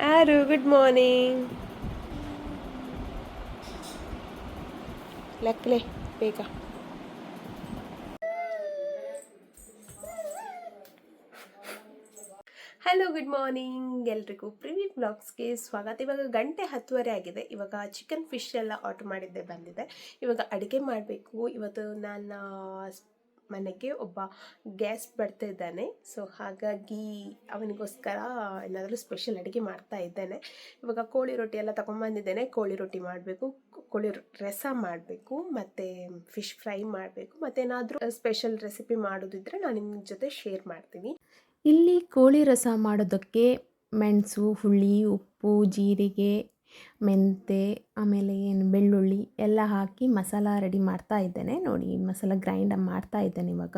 ಆರು good morning ಲಕ್ಲೆ ಬೇಗ ಹಲೋ ಗುಡ್ ಮಾರ್ನಿಂಗ್ ಎಲ್ರಿಗೂ ಪ್ರಿವಿ ಬ್ಲಾಗ್ಸ್ಗೆ ಸ್ವಾಗತ. ಇವಾಗ ಗಂಟೆ ಹತ್ತುವರೆ ಆಗಿದೆ. ಇವಾಗ ಚಿಕನ್ ಫಿಶ್ ಎಲ್ಲ ಆರ್ಡ್ರ್ ಮಾಡಿದ್ದೆ ಬಂದಿದೆ. ಇವಾಗ ಅಡುಗೆ ಮಾಡಬೇಕು. ಇವತ್ತು ನನ್ನ ಮನೆಗೆ ಒಬ್ಬ ಗ್ಯಾಸ್ ಬರ್ತಾ ಇದ್ದಾನೆ. ಸೊ ಹಾಗಾಗಿ ಅವನಿಗೋಸ್ಕರ ಏನಾದರೂ ಸ್ಪೆಷಲ್ ಅಡುಗೆ ಮಾಡ್ತಾ ಇದ್ದಾನೆ. ಇವಾಗ ಕೋಳಿ ರೊಟ್ಟಿ ಎಲ್ಲ ತೊಗೊಂಬಂದಿದ್ದೇನೆ ಕೋಳಿ ರೊಟ್ಟಿ ಮಾಡಬೇಕು, ಕೋಳಿ ರಸ ಮಾಡಬೇಕು, ಮತ್ತು ಫಿಶ್ ಫ್ರೈ ಮಾಡಬೇಕು ಮತ್ತೇನಾದರೂ ಸ್ಪೆಷಲ್ ರೆಸಿಪಿ ಮಾಡೋದಿದ್ರೆ ನಾನು ನಿಮ್ಮ ಜೊತೆ ಶೇರ್ ಮಾಡ್ತೀನಿ. ಇಲ್ಲಿ ಕೋಳಿ ರಸ ಮಾಡೋದಕ್ಕೆ ಮೆಣಸು, ಹುಳಿ, ಉಪ್ಪು, ಜೀರಿಗೆ ಮೆಂತೆ, ಆಮೇಲೆ ಏನು ಬೆಳ್ಳುಳ್ಳಿ ಎಲ್ಲ ಹಾಕಿ ಮಸಾಲ ರೆಡಿ ಮಾಡ್ತಾ ಇದ್ದೇನೆ. ನೋಡಿ ಮಸಾಲ ಗ್ರೈಂಡ್ ಮಾಡ್ತಾ ಇದ್ದೇನೆ ಇವಾಗ.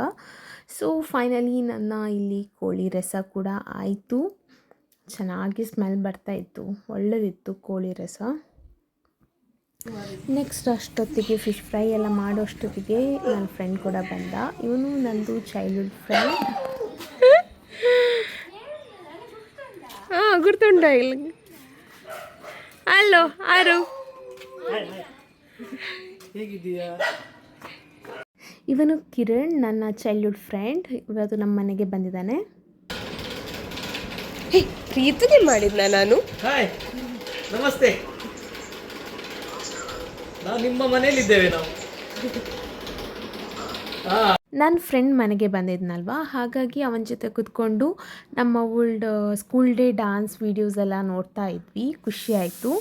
ಸೊ ಫೈನಲಿ ನನ್ನ ಇಲ್ಲಿ ಕೋಳಿ ರಸ ಕೂಡ ಆಯಿತು. ಚೆನ್ನಾಗಿ ಸ್ಮೆಲ್ ಬರ್ತಾ ಇತ್ತು. ಒಳ್ಳೆದಿತ್ತು ಕೋಳಿ ರಸ. ನೆಕ್ಸ್ಟ್ ಅಷ್ಟೊತ್ತಿಗೆ ಫಿಶ್ ಫ್ರೈ ಎಲ್ಲ ಮಾಡೋ ಅಷ್ಟೊತ್ತಿಗೆ ನನ್ನ ಫ್ರೆಂಡ್ ಕೂಡ ಬಂದ. ಇವನು ನಂದು ಚೈಲ್ಡ್ಹುಡ್ ಫ್ರೆಂಡ್ ಹಾಂ ಗುರ್ತುಂಡ ಇಲ್ಲಿ. ಅಲ್ಲೋ ಆರು. ಹೇಗಿದ್ದೀಯಾ? ಇವನು ಕಿರಣ್ ನನ್ನ ಚೈಲ್ಡ್ಹುಡ್ ಫ್ರೆಂಡ್ ಇವತ್ತು ನಮ್ಮ ಮನೆಗೆ ಬಂದಿದ್ದಾನೆ. ಹೇ ಪ್ರೀತಿಗೆ ಮಾಡಿದ್ನ ನಾನು? ಹಾಯ್ ನಮಸ್ತೆ. ನಾವು ನಿಮ್ಮ ಮನೆಯಲ್ಲಿದ್ದೇವೆ ನಾವು. ನನ್ನ ಫ್ರೆಂಡ್ ಮನೆಗೆ ಬಂದಿದ್ನಲ್ವಾ? ಹಾಗಾಗಿ ಅವನ ಜೊತೆ ಕೂತ್ಕೊಂಡು ನಮ್ಮ old school day dance videos ಎಲ್ಲ ನೋಡ್ತಾ ಇದ್ವಿ. ಖುಷಿ ಆಯಿತು.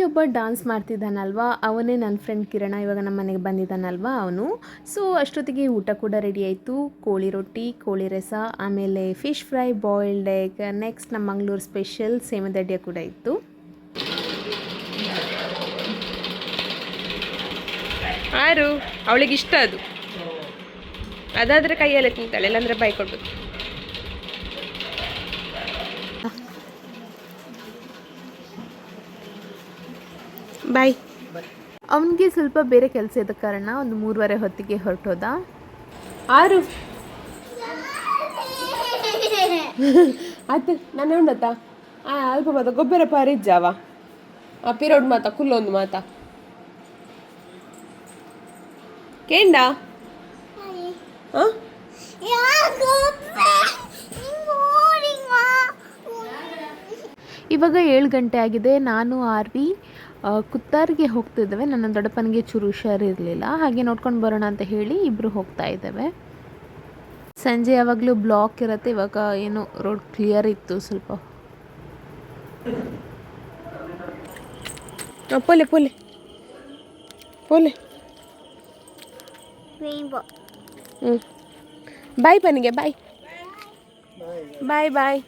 ಇಲ್ಲಿ ಒಬ್ಬ ಡಾನ್ಸ್ ಮಾಡ್ತಿದ್ದಾನಲ್ವಾ? ಅವನೇ ನನ್ನ ಫ್ರೆಂಡ್ ಕಿರಣ, ಇವಾಗ ನಮ್ಮ ಮನೆಗೆ ಬಂದಿದ್ದಾನಲ್ವಾ ಅವನು? ಸೊ ಅಷ್ಟೊತ್ತಿಗೆ ಊಟ ಕೂಡ ರೆಡಿ ಆಯಿತು. ಕೋಳಿ ರೊಟ್ಟಿ, ಕೋಳಿ ರಸ, ಆಮೇಲೆ fish fry boiled egg next ನಮ್ಮ ಮಂಗಳೂರು ಸ್ಪೆಷಲ್ ಸೇಮದಡ್ಡಿಯ ಕೂಡ ಇತ್ತು. ಆರು ಅವಳಿಗೆ ಇಷ್ಟ ಅದು. ಅದಾದರೆ ಕೈಯಲ್ಲೇ ತಿಂತಾಳೆ, ಇಲ್ಲಾಂದ್ರೆ ಬಾಯಿ ಬಾಯ್ ಅವನಿಗೆ ಸ್ವಲ್ಪ ಬೇರೆ ಕೆಲಸ ಇದ್ದ ಕಾರಣ ಒಂದು ಮೂರುವರೆ ಹೊತ್ತಿಗೆ ಹೊರಟೋದ. ಆರು. ಆಯ್ತು ನಾನು ಉಂಡತ್ತ ಆ ಅಲ್ಪ ಮಾತ ಗೊಬ್ಬರ ಪಾರಿಜ್ಜಾವ ಆ ಪಿರೋಡ್ ಮಾತ ಕುಲ್ಲೊಂದು ಮಾತ. ಕೇಂಡ? ಆ? ಇವಾಗ ಏಳು ಗಂಟೆ ಆಗಿದೆ ನಾನು ಆರ್ವಿ. ಕುತ್ತಾರ್ಗೆ ಹೋಗ್ತಿದ್ದೇವೆ. ನನ್ನ ದೊಡ್ಡಪ್ಪನಿಗೆ ಚೂರು ಹುಷಾರಿರಲಿಲ್ಲ. ಹಾಗೆ ನೋಡ್ಕೊಂಡು ಬರೋಣ ಅಂತ ಹೇಳಿ ಇಬ್ಬರು ಹೋಗ್ತಾ ಇದ್ದೇವೆ. ಸಂಜೆ ಯಾವಾಗಲೂ ಬ್ಲಾಕ್ ಇರುತ್ತೆ. ಇವಾಗ ಏನು ರೋಡ್ ಕ್ಲಿಯರ್ ಇತ್ತು ಸ್ವಲ್ಪ. ಪೊಲೆ ಪೋಲೆ. ಪೋಲೆ. ಹ್ಞೂ ಬಾಯ್ ಪನಿಗೆ. ಬಾಯ್ ಬಾಯ್ ಬಾಯ್